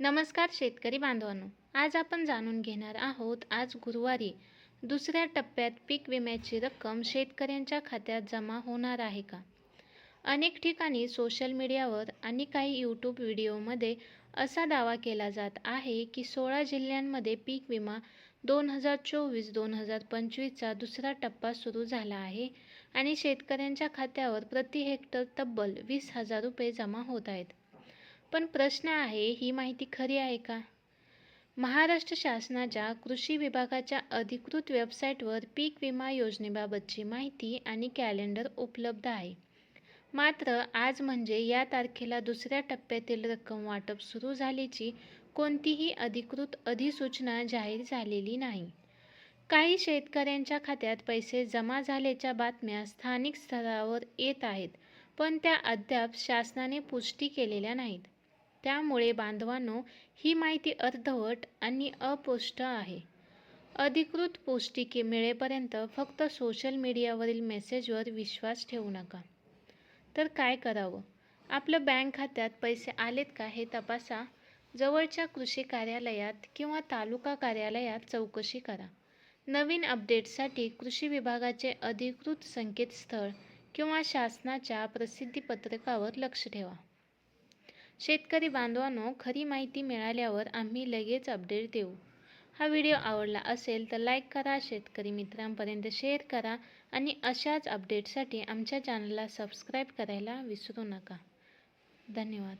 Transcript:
नमस्कार शेतकरी बांधवांनो आज आपण जाणून घेणार आहोत आज गुरुवारी दुसऱ्या टप्प्यात पीक विम्याची रक्कम शेतकऱ्यांच्या खात्यात जमा होणार आहे का? अनेक ठिकाणी सोशल मीडियावर आणि काही यूट्यूब व्हिडिओमध्ये असा दावा केला जात आहे की सोळा जिल्ह्यांमध्ये पीक विमा दोन हजार चोवीस दोन हजार पंचवीसचा दुसरा टप्पा सुरू झाला आहे आणि शेतकऱ्यांच्या खात्यावर प्रति हेक्टर तब्बल वीस हजार रुपये जमा होत आहेत. पण प्रश्न आहे ही माहिती खरी आहे का? महाराष्ट्र शासनाच्या कृषी विभागाच्या अधिकृत वेबसाईटवर पीक विमा योजनेबाबतची माहिती आणि कॅलेंडर उपलब्ध आहे. मात्र आज म्हणजे या तारखेला दुसऱ्या टप्प्यातील रक्कम वाटप सुरू झाल्याची कोणतीही अधिकृत अधिसूचना जाहीर झालेली नाही. काही शेतकऱ्यांच्या खात्यात पैसे जमा झाल्याच्या बातम्या स्थानिक स्तरावर येत आहेत पण त्या अद्याप शासनाने पुष्टी केलेल्या नाहीत. त्यामुळे बांधवांनो ही माहिती अर्धवट आणि अपुष्ट आहे. अधिकृत पौष्टिके मिळेपर्यंत फक्त सोशल मीडियावरील मेसेजवर विश्वास ठेवू नका. तर काय करावं? आपलं बँक खात्यात पैसे आलेत का हे तपासा. जवळच्या कृषी कार्यालयात किंवा तालुका कार्यालयात चौकशी करा. नवीन अपडेटसाठी कृषी विभागाचे अधिकृत संकेतस्थळ किंवा शासनाच्या प्रसिद्धीपत्रकावर लक्ष ठेवा. शेतकरी बांधवांनो खरी माहिती मिळाल्यावर आम्ही लगेच अपडेट देऊ. हा व्हिडिओ आवडला असेल तर लाईक करा शेतकरी मित्रांपर्यंत शेअर करा आणि अशाच अपडेटसाठी आमच्या चॅनलला सबस्क्राईब करायला विसरू नका. धन्यवाद.